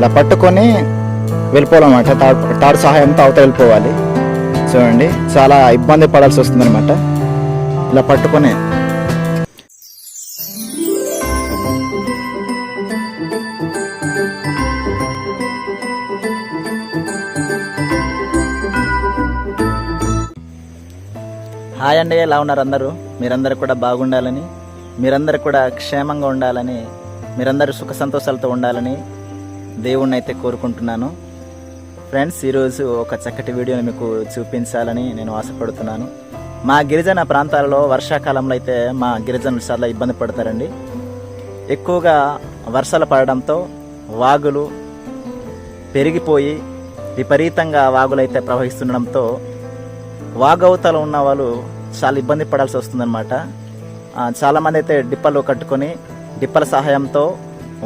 ఇలా పట్టుకొని వెళ్ళిపోవాలన్నమాట తాడు తాడు సహాయంతో అవతల వెళ్ళిపోవాలి. చూడండి చాలా ఇబ్బంది పడాల్సి వస్తుందన్నమాట. ఇలా పట్టుకొని. హాయ్ అండి ఎలా ఉన్నారు అందరూ? మీరందరూ కూడా బాగుండాలని మీరందరూ కూడా క్షేమంగా ఉండాలని మీరందరూ సుఖ సంతోషాలతో ఉండాలని దేవుణ్ణి అయితే కోరుకుంటున్నాను. ఫ్రెండ్స్ ఈరోజు ఒక చక్కటి వీడియోని మీకు చూపించాలని నేను ఆశపడుతున్నాను. మా గిరిజన ప్రాంతాలలో వర్షాకాలంలో అయితే మా గిరిజనులు చాలా ఇబ్బంది పడతారండి. ఎక్కువగా వర్షాలు పడడంతో వాగులు పెరిగిపోయి విపరీతంగా వాగులు అయితే ప్రవహిస్తుండడంతో వాగవతలు ఉన్న వాళ్ళు చాలా ఇబ్బంది పడాల్సి వస్తుందన్నమాట. చాలామంది అయితే డిప్పలు కట్టుకొని డిప్పల సహాయంతో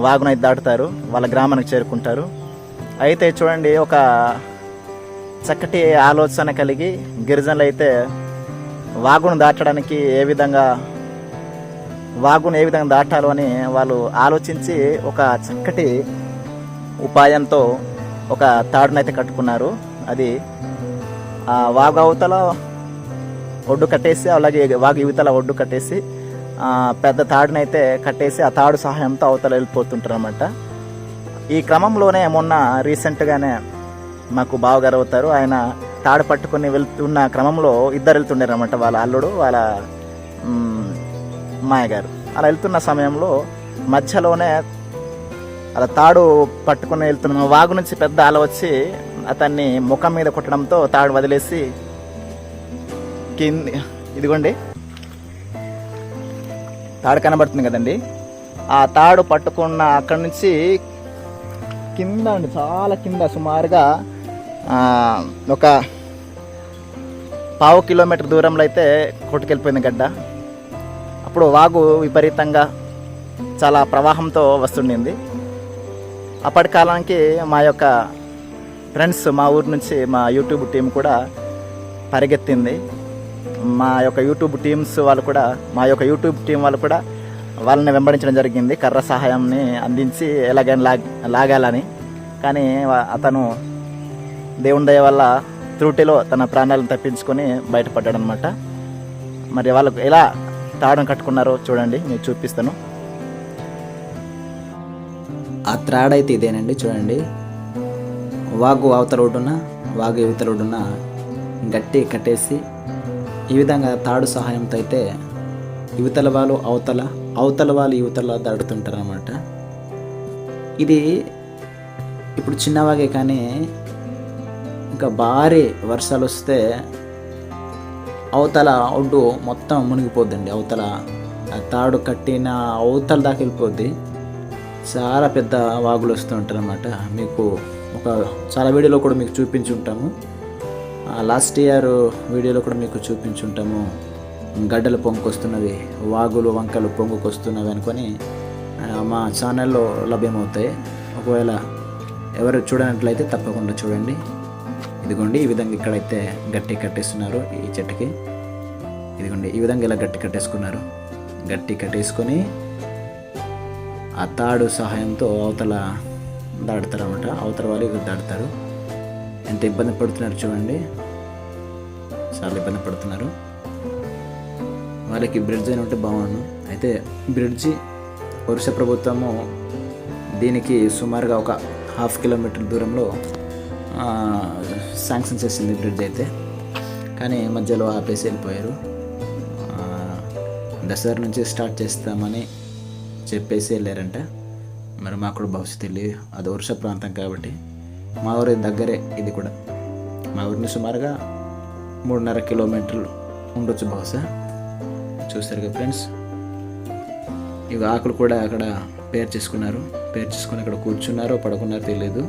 వాగునైతే దాటుతారు వాళ్ళ గ్రామానికి చేరుకుంటారు. అయితే చూడండి ఒక చక్కటి ఆలోచన కలిగి గిరిజనులు అయితే వాగును దాటడానికి ఏ విధంగా వాగును ఏ విధంగా దాటాలో అని వాళ్ళు ఆలోచించి ఒక చక్కటి ఉపాయంతో ఒక తాడునైతే కట్టుకున్నారు. అది ఆ వాగు అవతల ఒడ్డు కట్టేసి అలాగే వాగు యువతల ఒడ్డు కట్టేసి పెద్ద తాడునైతే కట్టేసి ఆ తాడు సహాయంతో అవతల వెళ్ళిపోతుంటారు అనమాట ఈ క్రమంలోనే మొన్న రీసెంట్గానే మాకు బావగారు అవుతారు. ఆయన తాడు పట్టుకొని వెళ్తున్న క్రమంలో ఇద్దరు వెళ్తుండారనమాట వాళ్ళ అల్లుడు వాళ్ళ మాయగారు. అలా వెళ్తున్న సమయంలో మధ్యలోనే అలా తాడు పట్టుకుని వెళ్తున్న వాగు నుంచి పెద్ద అల వచ్చి అతన్ని ముఖం మీద కొట్టడంతో తాడు వదిలేసి కింది ఇదిగోండి. తాడు కనబడుతుంది కదండి. ఆ తాడు పట్టుకున్న అక్కడి నుంచి కింద అండి చాలా కింద సుమారుగా ఒక పావు కిలోమీటర్ దూరంలో అయితే కొట్టుకెళ్ళిపోయింది గడ్డ. అప్పుడు వాగు విపరీతంగా చాలా ప్రవాహంతో వస్తుండింది. అప్పటి కాలానికి మా యొక్క ఫ్రెండ్స్ మా ఊరు నుంచి మా యూట్యూబ్ టీం కూడా పరిగెత్తింది. మా యొక్క యూట్యూబ్ టీమ్స్ వాళ్ళు కూడా మా యొక్క యూట్యూబ్ టీం వాళ్ళు కూడా వాళ్ళని వెంబడించడం జరిగింది కర్ర సహాయంని అందించి ఎలాగైనా లాగ్ లాగాలని. కానీ అతను దేవుని దయ వల్ల త్రుటిలో తన ప్రాణాలను తప్పించుకొని బయటపడ్డాడు అనమాట మరి వాళ్ళకు ఎలా తాడం కట్టుకున్నారో చూడండి నేను చూపిస్తాను. ఆ త్రాడైతే ఇదేనండి చూడండి. వాగు అవతల ఒడ్డున వాగు ఇవతల ఒడ్డున గట్టి కట్టేసి ఈ విధంగా తాడు సహాయంతో అయితే యువతల వాళ్ళు అవతల అవతల వాళ్ళు యువతల దాడుతుంటారు అనమాట ఇది ఇప్పుడు చిన్నవాగే కానీ ఇంకా భారీ వర్షాలు వస్తే అవతల ఒడ్డు మొత్తం మునిగిపోద్దండి. అవతల తాడు కట్టిన అవతల దాకా వెళ్ళిపోద్ది. చాలా పెద్ద వాగులు వస్తూ ఉంటారన్నమాట. మీకు ఒక చాలా వీడియోలో కూడా మీకు చూపించి ఉంటాము. లాస్ట్ ఇయర్ వీడియోలో కూడా మీకు చూపించి ఉంటాము గడ్డలు పొంగుకొస్తున్నవి వాగులు వంకలు పొంగుకొస్తున్నవి అనుకొని మా ఛానల్లో లభ్యమవుతాయి. ఒకవేళ ఎవరు చూడనట్లయితే తప్పకుండా చూడండి. ఇదిగోండి ఈ విధంగా ఇక్కడైతే గట్టి కట్టేస్తున్నారు ఈ చెట్టుకి. ఇదిగోండి ఈ విధంగా ఇలా గట్టి కట్టేసుకున్నారు. గట్టి కట్టేసుకొని ఆ తాడు సహాయంతో అవతల దాడతారు అనమాట అవతల వాళ్ళు ఇది దాడతారు ఎంత ఇబ్బంది పడుతున్నారు చూడండి. చాలా ఇబ్బంది పడుతున్నారు. వాళ్ళకి బ్రిడ్జ్ అని ఉంటే బాగుండు. అయితే బ్రిడ్జి వరుస ప్రభుత్వము దీనికి సుమారుగా ఒక హాఫ్ కిలోమీటర్ దూరంలో శాంక్షన్ చేసింది బ్రిడ్జ్ అయితే. కానీ మధ్యలో ఆపేసి వెళ్ళిపోయారు. దసరా నుంచి స్టార్ట్ చేస్తామని చెప్పేసి వెళ్ళారంట. మరి మాకు కూడా భవిష్యత్తు వెళ్ళి అది వరుస ప్రాంతం కాబట్టి. మా ఊరి దగ్గరే ఇది కూడా. మా ఊరిని సుమారుగా మూడున్నర కిలోమీటర్లు ఉండొచ్చు బహుశా. చూస్తారు కదా ఫ్రెండ్స్. ఇవి ఆకులు కూడా అక్కడ పేరు చేసుకున్నారు పేరు చేసుకుని అక్కడ కూర్చున్నారో పడుకున్నారో తెలియదు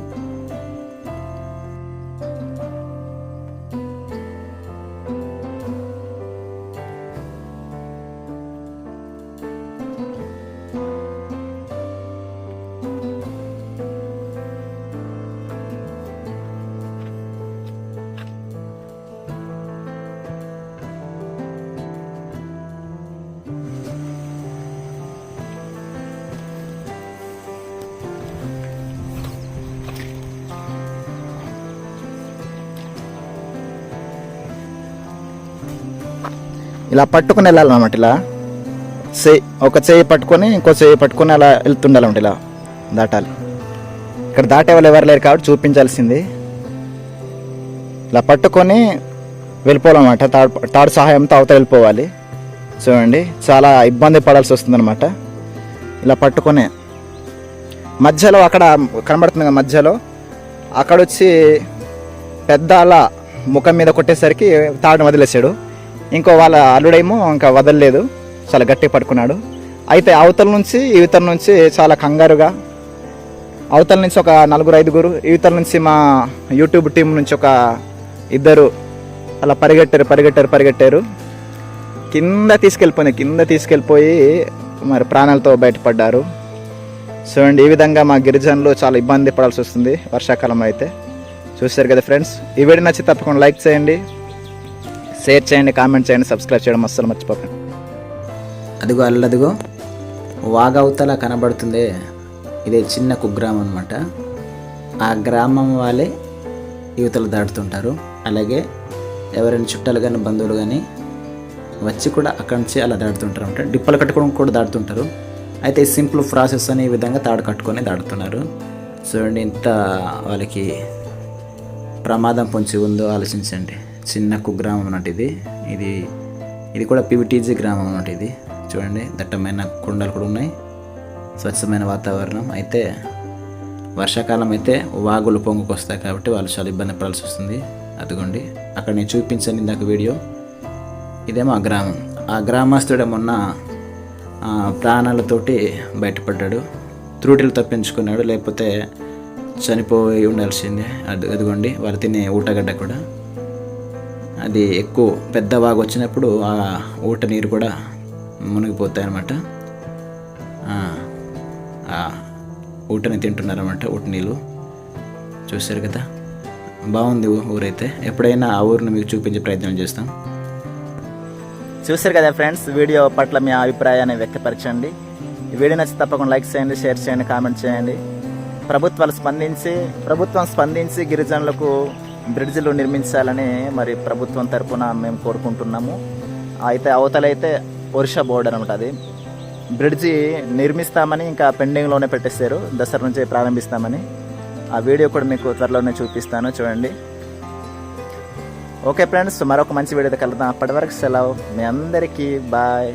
ఇలా పట్టుకుని వెళ్ళాలన్నమాట ఇలా. చేయి ఒక చేయి పట్టుకొని ఇంకో చేయి పట్టుకొని అలా వెళ్తుండాలన్నమాట ఇలా దాటాలి. ఇక్కడ దాటే వాళ్ళు ఎవరు లేరు కాబట్టి చూపించాల్సింది. ఇలా పట్టుకొని వెళ్ళిపోవాలన్నమాట. తాడు తాడు సహాయంతో అవతల వెళ్ళిపోవాలి. చూడండి చాలా ఇబ్బంది పడాల్సి వస్తుందన్నమాట. ఇలా పట్టుకొని మధ్యలో అక్కడ కనబడుతుంది కదా మధ్యలో. అక్కడ వచ్చి పెద్ద అలా ముఖం మీద కొట్టేసరికి తాడుని వదిలేసాడు ఇంకో వాళ్ళ అల్లుడేమో ఇంకా వదలలేదు. చాలా గట్టి పట్టుకున్నాడు అయితే అవతల నుంచి ఇవతల నుంచి చాలా కంగారుగా అవతల నుంచి ఒక నలుగురు ఐదుగురు ఇవతల నుంచి మా యూట్యూబ్ టీం నుంచి ఒక ఇద్దరు అలా పరిగెట్టారు పరిగెట్టారు పరిగెట్టారు. కింద తీసుకెళ్ళిపోయింది కింద తీసుకెళ్ళిపోయి మరి ప్రాణాలతో బయటపడ్డారు. సో అండి ఈ విధంగా మా గిరిజనులు చాలా ఇబ్బంది పడాల్సి వస్తుంది వర్షాకాలం అయితే. చూశారు కదా ఫ్రెండ్స్? ఈ వీడియో నచ్చి తప్పకుండా లైక్ చేయండి షేర్ చేయండి కామెంట్ చేయండి సబ్స్క్రైబ్ చేయడం అస్సలు మర్చిపోకండి. అదిగో అల్లదిగో వాగవతల కనబడుతుంది. ఇదే చిన్న కుగ్రామం అనమాట ఆ గ్రామం వాళ్ళే యువతలు దాటుతుంటారు. అలాగే ఎవరైనా చుట్టాలు కానీ బంధువులు కానీ వచ్చి కూడా అక్కడి నుంచి అలా దాటుతుంటారు అనమాట డిప్పలు కట్టుకోవడం కూడా దాటుతుంటారు. అయితే సింపుల్ ప్రాసెస్ అనే విధంగా తాడు కట్టుకొని దాటుతున్నారు. చూడండి ఇంత వాళ్ళకి ప్రమాదం పొంచి ఉందో ఆలోచించండి. చిన్న కుగ్రామం అన్నట్టు ఇది. ఇది ఇది కూడా పివిటీజీ గ్రామం అన్నట్టు ఇది. చూడండి దట్టమైన కొండలు కూడా ఉన్నాయి. స్వచ్ఛమైన వాతావరణం. అయితే వర్షాకాలం అయితే వాగులు పొంగుకొస్తాయి కాబట్టి వాళ్ళు చాలా ఇబ్బంది పడాల్సి వస్తుంది. అదిగోండి అక్కడ నేను చూపించాను ఇందాక వీడియో. ఇదేమో ఆ గ్రామం. ఆ గ్రామస్తుడే మొన్న ప్రాణాలతోటి బయటపడ్డాడు. త్రూటిలు తప్పించుకున్నాడు. లేకపోతే చనిపోయి ఉండాల్సిందే. అది అదిగోండి వారు తినే ఊటగడ్డ కూడా. అది ఎక్కువ పెద్ద వాగు వచ్చినప్పుడు ఆ ఊట నీరు కూడా మునిగిపోతాయి అనమాట ఊటని తింటున్నారన్నమాట ఊట నీళ్ళు. చూశారు కదా? బాగుంది ఊరైతే. ఎప్పుడైనా ఆ ఊరిని మీకు చూపించే ప్రయత్నం చేస్తాం. చూశారు కదా ఫ్రెండ్స్ వీడియో పట్ల మీ అభిప్రాయాన్ని వ్యక్తపరచండి. వీడియో నచ్చి తప్పకుండా లైక్ చేయండి షేర్ చేయండి కామెంట్ చేయండి. ప్రభుత్వాలు స్పందించి ప్రభుత్వం స్పందించి గిరిజనులకు బ్రిడ్జిలు నిర్మించాలని మరి ప్రభుత్వం తరఫున మేము కోరుకుంటున్నాము. అయితే అవతలైతే ఒరిషా బోర్డర్ ఉంటుంది. బ్రిడ్జి నిర్మిస్తామని ఇంకా పెండింగ్లోనే పెట్టేశారు. దసరా నుంచి ప్రారంభిస్తామని. ఆ వీడియో కూడా మీకు త్వరలోనే చూపిస్తాను. చూడండి. ఓకే ఫ్రెండ్స్ మరొక మంచి వీడియోతో కలుద్దాం. అప్పటి వరకు సెలవు. మీ అందరికీ బాయ్.